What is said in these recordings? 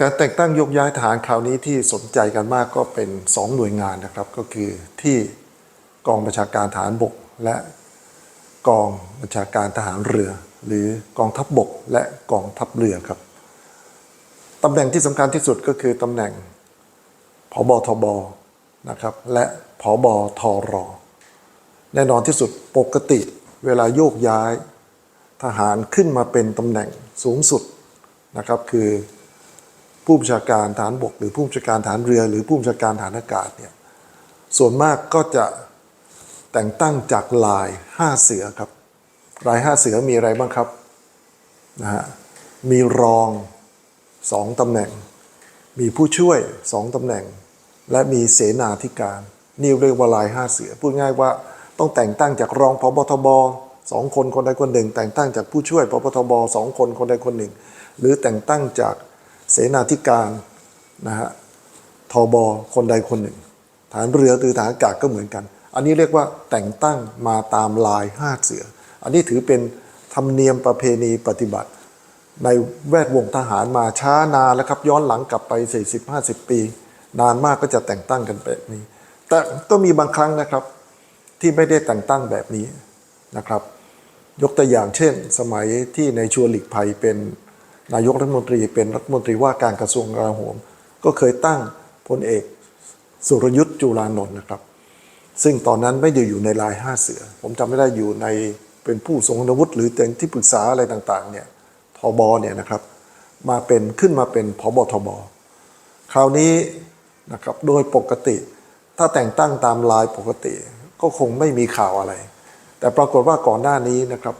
การแต่งตั้งยกย้ายทหารคราวนี้ที่สนใจกันมากก็เป็น 2 หน่วยงานนะครับ ก็คือที่กองบัญชาการทหารบก และกองบัญชาการทหารเรือ หรือกองทัพบบก และกองทัพเรือครับตำแหน่งที่สำคัญที่สุดก็คือตำแหน่งผบทบนะครับและผบทรแน่นอนที่สุดปกติเวลาโยกย้ายทหารขึ้นมาเป็นตำแหน่งสูงสุดนะครับคือ ผู้บัญชาการฐานบก หรือผู้บัญชาการฐานเรือ หรือผู้บัญชาการฐานอากาศเนี่ยส่วนมากก็จะแต่งตั้งจากลายห้าเสือครับลายห้าเสือมีอะไรบ้างครับนะฮะมีรองสองตำแหน่ง มีผู้ช่วยสองตำแหน่ง และมีเสนาธิการ นี่เรียกว่าลายห้าเสือพูดง่ายว่าต้องแต่งตั้งจากรองพบทบสองคนคนใดคนหนึ่ง แต่งตั้งจากผู้ช่วยพบทบสองคนคนใดคนหนึ่ง หรือแต่งตั้งจาก เสนาธิการนะฮะทบคนใดคนหนึ่ง ฐานเรือหรือฐานอากาศก็เหมือนกัน อันนี้เรียกว่าแต่งตั้งมาตามลายห้าเสือ อันนี้ถือเป็นธรรมเนียมประเพณีปฏิบัติ ในแวดวงทหารมาช้านานแล้วครับย้อนหลังกลับไป 40-50 ปี นานมากก็จะแต่งตั้งกันแบบนี้ แต่ก็มีบางครั้งนะครับที่ไม่ได้แต่งตั้งแบบนี้นะครับ ยกตัวอย่างเช่น สมัยที่ในชัวร์หลีกภัยเป็น นายกรัฐมนตรีเป็นรัฐมนตรีว่าการกระทรวงกลาโหม ก็เคยตั้งพลเอกสุรยุทธ์จุลานนท์นะครับ ซึ่งตอนนั้นไม่ได้อยู่ในลายห้าเสือ ผมจำไม่ได้อยู่ในเป็นผู้ทรงคุณวุฒิหรือเป็นที่ปรึกษาอะไรต่างๆเนี่ยทบเนี่ยนะครับ มาเป็นขึ้นมาเป็นพบทบคราวนี้นะครับโดยปกติ ถ้าแต่งตั้งตามลายปกติ ก็คงไม่มีข่าวอะไร แต่ปรากฏว่าก่อนหน้านี้นะครับ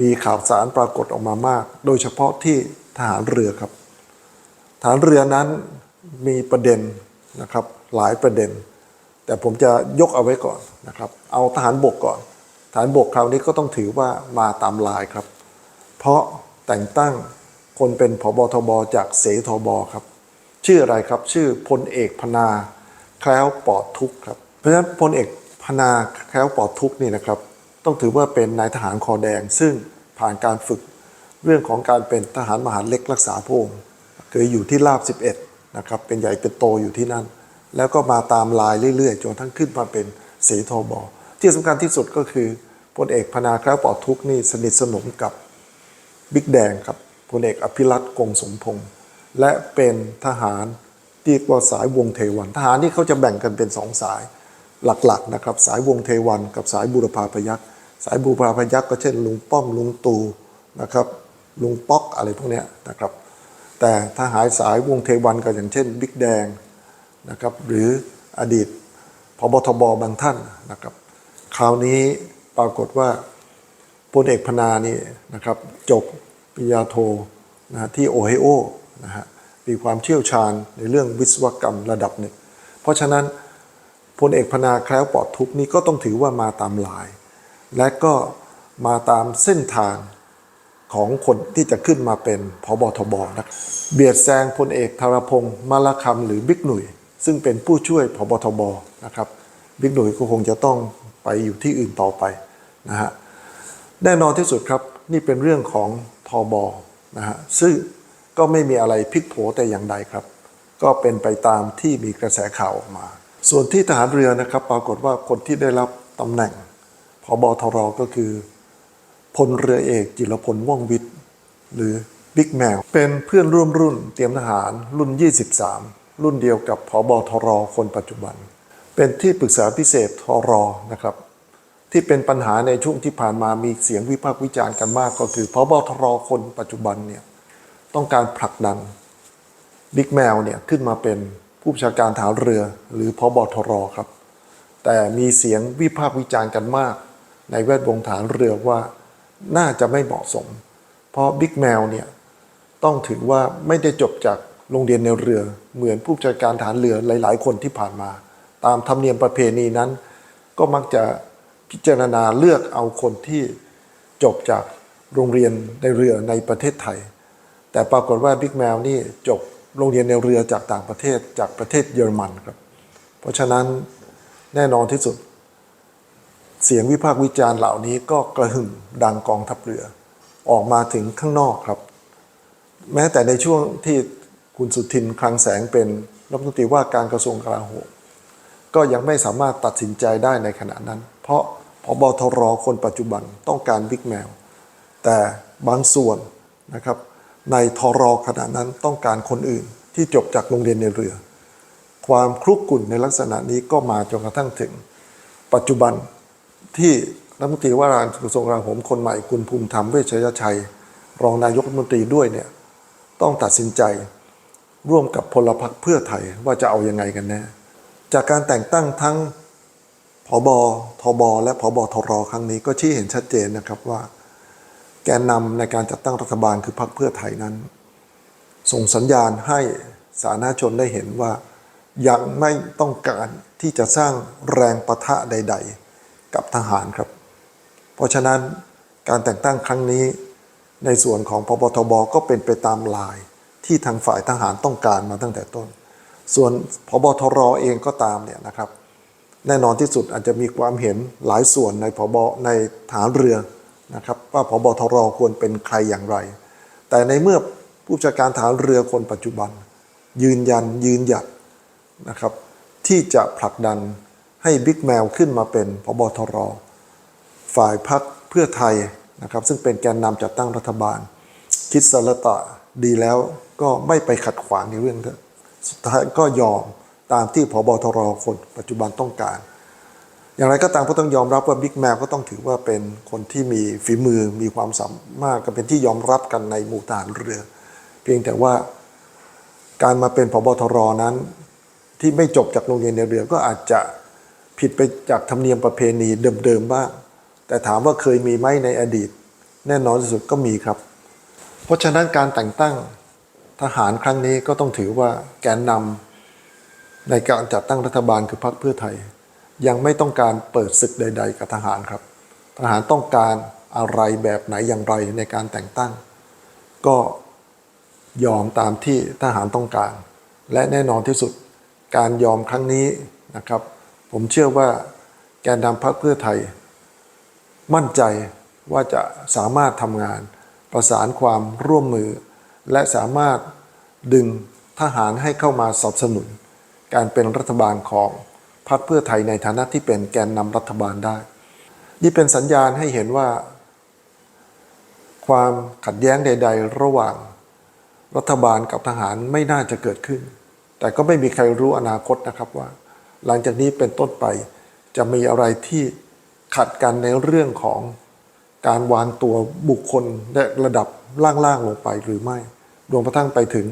มีข่าวสารปรากฏออกมามาก โดยเฉพาะที่ทหารเรือครับฐานเรือนั้นมีประเด็นนะครับหลายประเด็น แต่ผมจะยกเอาไว้ก่อนนะครับ เอาทหารบกก่อนฐานบกคราวนี้ก็ต้องถือว่ามาตามลายครับ เพราะแต่งตั้งคนเป็นผบทบจากเสทบครับ ชื่ออะไรครับชื่อพลเอกพนา แคล้วปลอดทุกข์ครับ เพราะฉะนั้นพลเอกพนาแคล้วปลอดทุกข์นี่นะครับ ต้องถือว่าเป็นนายทหารคอแดง ซึ่งผ่านการฝึกเรื่องของการเป็นทหารมหาเล็กรักษาพระองค์เคยอยู่ที่ราบ 11นะครับเป็นใหญ่เป็นโตอยู่ที่นั่น แล้วก็มาตามลายเรื่อยๆจนทั้งขึ้นมาเป็นเสทบอที่สำคัญที่สุดก็คือพลเอกพนาคล้วปอดทุกนี่สนิทสนมกับบิ๊กแดงครับพลเอกอภิรัตกงสมพงศ์และเป็นทหารที่เรียกว่าสายวงเทวันทหารที่เขาจะแบ่งกันเป็นสองสายหลักๆนะครับสายวงเทวันกับสายบูรพาพยัคฆ์ สายบูราพยัคฆ์ก็เช่น ลุงป้อมลุงตู่นะครับลุงป๊อกอะไรพวกเนี้ยนะครับ แต่ทหารสายวงเทวันก็อย่างเช่นบิ๊กแดงนะครับหรืออดีตพบทบบางท่านนะครับ คราวนี้ปรากฏว่าพลเอกพนานี่นะครับจบปริญญาโทนะที่โอไฮโอนะฮะมีความเชี่ยวชาญในเรื่องวิศวกรรมระดับหนึ่งเพราะฉะนั้นพลเอกพนาแคล้วปลอดทุกนี้ก็ต้องถือว่ามาตามลาย และก็มาตามเส้นทางของคนที่จะขึ้นมาเป็นพบทบนะเบียดแซงพลเอกธารพงศ์มาลคำหรือบิ๊กหนุ่ย ซึ่งเป็นผู้ช่วยพบทบนะครับบิ๊กหนุ่ยก็คงจะต้องไปอยู่ที่อื่นต่อไปนะฮะแน่นอนที่สุดครับนี่เป็นเรื่องของทอบอนะฮะซึ่งก็ไม่มีอะไรพลิกโผแต่อย่างใดครับ ก็เป็นไปตามที่มีกระแสข่าวออกมา ส่วนที่ทหารเรือนะครับ ปรากฏว่าคนที่ได้รับตำแหน่ง พบทรก็คือพลเรือเอกจิรพลว่องวิทย์ หรือบิ๊กแมวเป็นเพื่อนร่วมรุ่นเตรียมทหารรุ่น 23 รุ่นเดียวกับพบทรคนปัจจุบัน เป็นที่ปรึกษาพิเศษทรนะครับ ที่เป็นปัญหาในช่วงที่ผ่านมามีเสียงวิพากษ์วิจารณ์กันมากก็คือพบทรคนปัจจุบันเนี่ยต้องการผลักดันบิ๊กแมวเนี่ยขึ้นมาเป็นผู้บัญชาการฐานเรือหรือพบทรครับ แต่มีเสียงวิพากษ์วิจารณ์กันมาก ในแวดวงฐานเรือว่าน่าจะไม่เหมาะสม เพราะบิ๊กแมวเนี่ยต้องถือว่าไม่ได้จบจากโรงเรียนในเรือเหมือนผู้จัดการฐานเรือหลาย ๆ คนที่ผ่านมา ตามธรรมเนียมประเพณีนั้น ก็มักจะพิจารณาเลือกเอาคนที่จบจากโรงเรียนในเรือในประเทศไทย แต่ปรากฏว่าบิ๊กแมวนี่จบโรงเรียนในเรือจากต่างประเทศจากประเทศเยอรมันครับ เพราะฉะนั้นแน่นอนที่สุด เสียงวิพากษ์วิจารณ์เหล่านี้ก็กระหึ่มดังกองทัพเรือ ออกมาถึงข้างนอกครับ แม้แต่ในช่วงที่คุณสุทินคลังแสงเป็นรัฐมนตรีว่าการกระทรวงกลาโหมก็ยังไม่สามารถตัดสินใจได้ในขณะนั้น เพราะพบทรคนปัจจุบันต้องการบิ๊กแมว แต่บางส่วนนะครับ ในทรขณะนั้นต้องการคนอื่นที่จบจากโรงเรียนในเรือ ความคลุกกลุ่นในลักษณะนี้ก็มาจนกระทั่งถึง ปัจจุบัน ที่รัฐมนตรีว่าการกระทรวงกลาโหมคนใหม่คุณภูมิธรรมเวชยชัย รองนายกรัฐมนตรีด้วยเนี่ยต้องตัดสินใจร่วมกับพลพรรคเพื่อไทยว่าจะเอายังไงกันแน่จากการแต่งตั้งทั้งผบทบและผบทรครั้งนี้ก็ชี้เห็นชัดเจนนะครับว่า แกนนำในการจัดตั้งรัฐบาลคือพรรคเพื่อไทยนั้น ส่งสัญญาณให้สาธารณชนได้เห็นว่ายังไม่ต้องการที่จะสร้างแรงประทะใด ๆ กับทหารครับ เพราะฉะนั้นการแต่งตั้งครั้งนี้ ในส่วนของพบทบก็เป็นไปตามลายที่ทางฝ่ายทหารต้องการมาตั้งแต่ต้น ส่วนพบทรเองก็ตามเนี่ยนะครับ แน่นอนที่สุดอาจจะมีความเห็นหลายส่วนในพบในฐานเรือนะครับว่าพบทรควรเป็นใครอย่างไร แต่ในเมื่อผู้จัดการฐานเรือคนปัจจุบัน ยืนยันยืนหยัดนะครับที่จะผลักดัน ให้บิ๊กแมวขึ้นมาเป็นพบทร ฝ่ายพักเพื่อไทยนะครับ ซึ่งเป็นแกนนำจัดตั้งรัฐบาล คิดสรตะดีแล้วก็ไม่ไปขัดขวางในเรื่องนั้สุดท้ายก็ยอมตามที่พบทรคนปัจจุบันต้องการ อย่างไรก็ตามก็ต้องยอมรับว่าบิ๊กแมวก็ต้องถือว่าเป็นคนที่มีฝีมือมีความสามารถก็เป็นที่ยอมรับกันในหมู่ทหารเรือ เพียงแต่ว่าการมาเป็นพบทรนั้น ที่ไม่จบจากโรงเรียนในเรือก็อาจจะ ผิดไปจากธรรมเนียมประเพณีเดิมๆบ้าง แต่ถามว่าเคยมีไหมในอดีต แน่นอนที่สุดก็มีครับ เพราะฉะนั้นการแต่งตั้งทหารครั้งนี้ก็ต้องถือว่าแกนนำในการจัดตั้งรัฐบาลคือพรรคเพื่อไทย ยังไม่ต้องการเปิดศึกใด ๆ กับทหารครับ ทหารต้องการอะไรแบบไหนอย่างไรในการแต่งตั้ง ก็ยอมตามที่ทหารต้องการ และแน่นอนที่สุดการยอมครั้งนี้นะครับ ผมเชื่อว่าแกนนำพรรคเพื่อไทย มั่นใจว่าจะสามารถทำงาน ประสานความร่วมมือ และสามารถดึงทหารให้เข้ามาสนับสนุน การเป็นรัฐบาลของพรรคเพื่อไทยในฐานะที่เป็นแกนนำรัฐบาลได้ นี่เป็นสัญญาณให้เห็นว่า ความขัดแย้งใด ๆ ระหว่างรัฐบาลกับทหารไม่น่าจะเกิดขึ้น แต่ก็ไม่มีใครรู้อนาคตนะครับว่า หลังจากนี้เป็นต้นไป จะมีอะไรที่ขัดกันในเรื่องของการวางตัวบุคคลและระดับล่างๆลงไปหรือไม่รวมกระทั่งไปถึง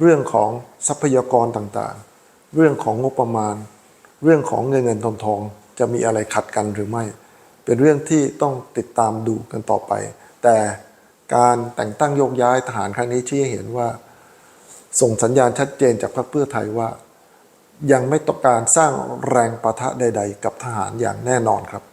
เรื่องของทรัพยากรต่างๆ เรื่องของงบประมาณ เรื่องของเงินเงินทองทอง จะมีอะไรขัดกันหรือไม่ เป็นเรื่องที่ต้องติดตามดูกันต่อไป แต่การแต่งตั้งโยกย้ายทหารครั้งนี้ชี้ให้เห็นว่า ส่งสัญญาณชัดเจนจากพรรคเพื่อไทยว่า ยังไม่ต้องการสร้างแรงประทะใด ๆ กับทหารอย่างแน่นอนครับ